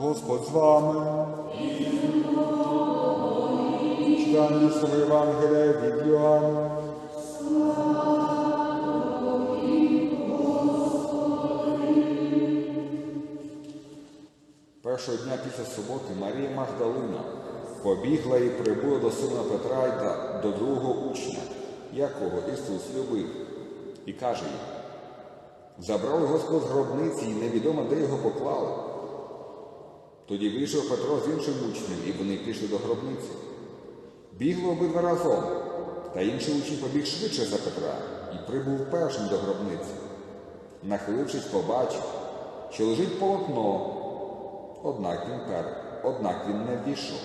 Господь з вами. Читання Слова Євангелія від Йоанна. Першого дня після суботи Марія Магдалина побігла і прибула до сина Петра й та до другого учня, якого Ісус любив, і каже їм, забрали Господь з гробниці і невідомо, де його поклали. Тоді вийшов Петро з іншим учнем, і вони пішли до гробниці. Бігли обидва разом, та інший учень побіг швидше за Петра і прибув першим до гробниці. Нахилившись, побачив, що лежить полотно, однак він пер, однак він не ввійшов.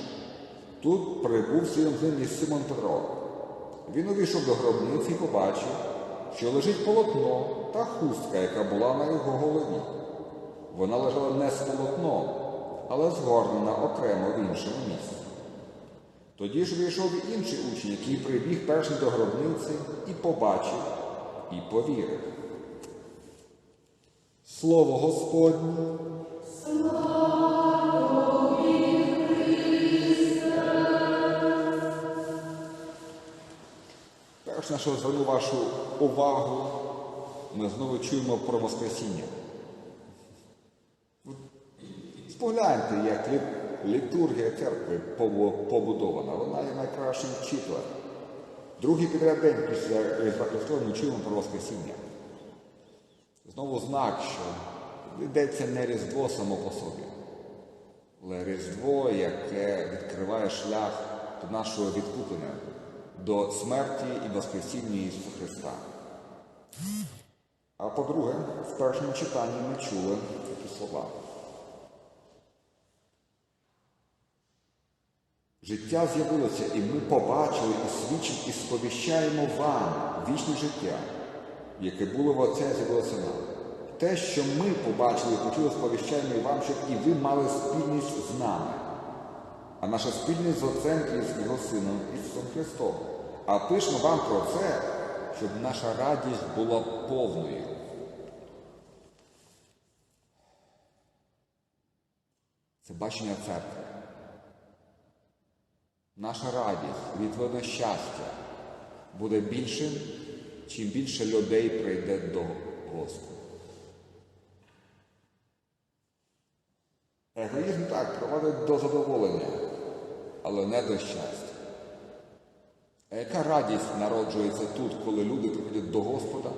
Тут прибув слідом з і Симон Петро. Він увійшов до гробниці і побачив, що лежить полотно та хустка, яка була на його голові. Вона лежала не з полотном, але згорнена окремо в іншому місці. Тоді ж вийшов інший учень, який прибіг першим до гробниці і побачив, і повірив. Слово Господнє. Перш на що вашу увагу, ми знову чуємо про Воскресіння. Спогляньте, як літургія церкви побудована. Вона є найкращим вчителем. Другий підряд день після Різдва ми чуємо про Воскресіння. Знову знак, що йдеться не Різдво само по собі, але Різдво, яке відкриває шлях до нашого відкуплення, до смерті і Воскресіння Ісуса Христа. А по-друге, в першому читанні ми чули такі слова. Життя з'явилося, і ми побачили і свідчимо, і сповіщаємо вам вічне життя, яке було в Отця, з'явилося нам. Те, що ми побачили і почули, сповіщаємо і вам, щоб і ви мали спільність з нами. А наша спільність з Отцем і з Його Сином Ісусом Христом. А пишемо вам про це, щоб наша радість була повною. Це бачення церкви. Наша радість, відведене щастя буде більшим, чим більше людей прийде до Господа. Егоїзм так проводить до задоволення, але не до щастя. А яка радість народжується тут, коли люди приходять до Господа?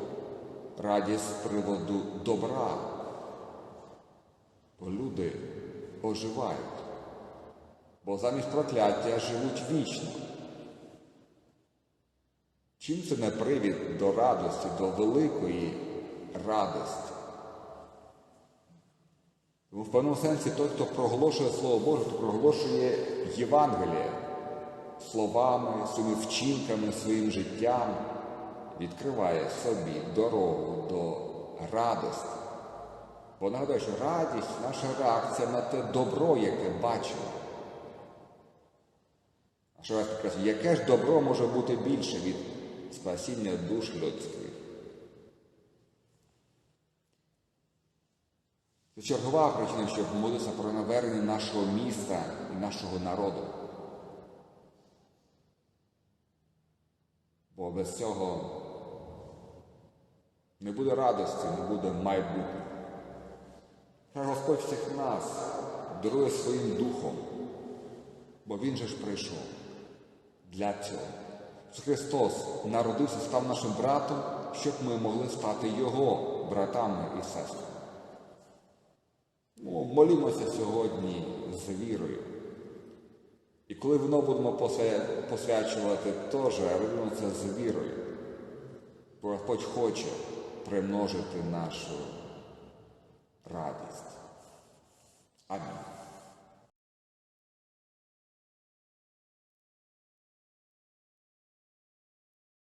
Радість з приводу добра. Бо люди оживають бо замість прокляття живуть вічно. Чим це не привід до радості, до великої радості? Тому в певному сенсі той, хто проголошує Слово Боже, хто проголошує Євангеліє словами, своїми вчинками, своїм життям, відкриває собі дорогу до радості. Бо нагадаю, що радість наша реакція на те добро, яке бачимо. Що яке ж добро може бути більше від спасіння душ людських? Це чергова причина, щоб молитися про навернення нашого міста і нашого народу. Бо без цього не буде радості, не буде майбутнього. Хай Господь всіх нас дарує своїм духом, бо Він же ж прийшов для цього. Христос народився, став нашим братом, щоб ми могли стати Його братами і сестрами. Ну, молімося сьогодні з вірою. І коли воно будемо посвячувати, теж робимо це з вірою. Бо Господь хоче примножити нашу радість.